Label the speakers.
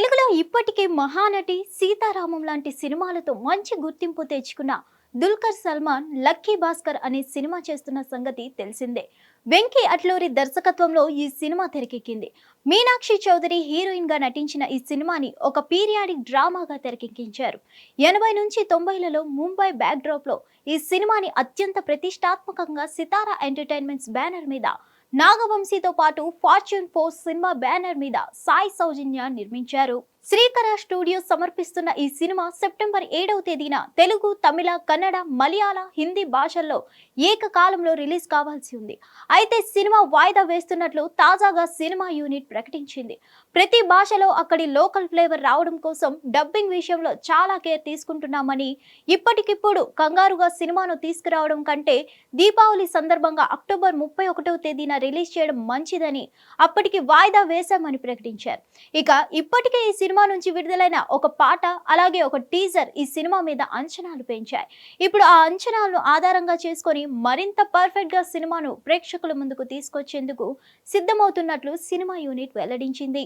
Speaker 1: తెలుగులో ఇప్పటికే మహానటి సీతారామం లాంటి సినిమాలతో మంచి గుర్తింపు తెచ్చుకున్న దుల్కర్ సల్మాన్ లక్కీ భాస్కర్ అనే సినిమా చేస్తున్న సంగతి తెలిసిందే. వెంకీ అట్లూరి దర్శకత్వంలో ఈ సినిమా తెరకెక్కింది. మీనాక్షి చౌదరి హీరోయిన్గా నటించిన ఈ సినిమాని ఒక పీరియాడిక్ డ్రామాగా తెరకెక్కించారు. ఎనభై నుంచి తొంభైలలో ముంబై బ్యాక్ డ్రాప్లో ఈ సినిమాని అత్యంత ప్రతిష్టాత్మకంగా సితారా ఎంటర్టైన్మెంట్స్ బ్యానర్ మీద నాగవంశీతో పాటు ఫార్చ్యూన్ పోస్ట్ సినిమా బ్యానర్ మీద సాయి సౌజన్య నిర్మించారు. శ్రీకర స్టూడియో సమర్పిస్తున్న ఈ సినిమా సెప్టెంబర్ ఏడవ తేదీన తెలుగు తమిళ కన్నడ మలయాళ హిందీ భాషల్లో ఏకకాలంలో రిలీజ్ కావాల్సి ఉంది. అయితే సినిమా వాయిదా వేస్తున్నట్లు తాజాగా సినిమా యూనిట్ ప్రకటించింది. ప్రతి భాషలో అక్కడి లోకల్ ఫ్లేవర్ రావడం కోసం డబ్బింగ్ విషయంలో చాలా కేర్ తీసుకుంటున్నామని ఇప్పటికిప్పుడు కంగారుగా సినిమాను తీసుకురావడం కంటే దీపావళి సందర్భంగా అక్టోబర్ ముప్పై ఒకటవ తేదీన రిలీజ్ చేయడం మంచిదని అప్పటికి వాయిదా వేశామని ప్రకటించారు. ఇక ఇప్పటికే ఈ సినిమా నుంచి విడుదలైన ఒక పాట అలాగే ఒక టీజర్ ఈ సినిమా మీద అంచనాలు పెంచాయి. ఇప్పుడు ఆ అంచనాలను ఆధారంగా చేసుకొని మరింత పర్ఫెక్ట్గా సినిమాను ప్రేక్షకుల ముందుకు తీసుకొచ్చేందుకు సిద్ధమవుతున్నట్లు సినిమా యూనిట్ వెల్లడించింది.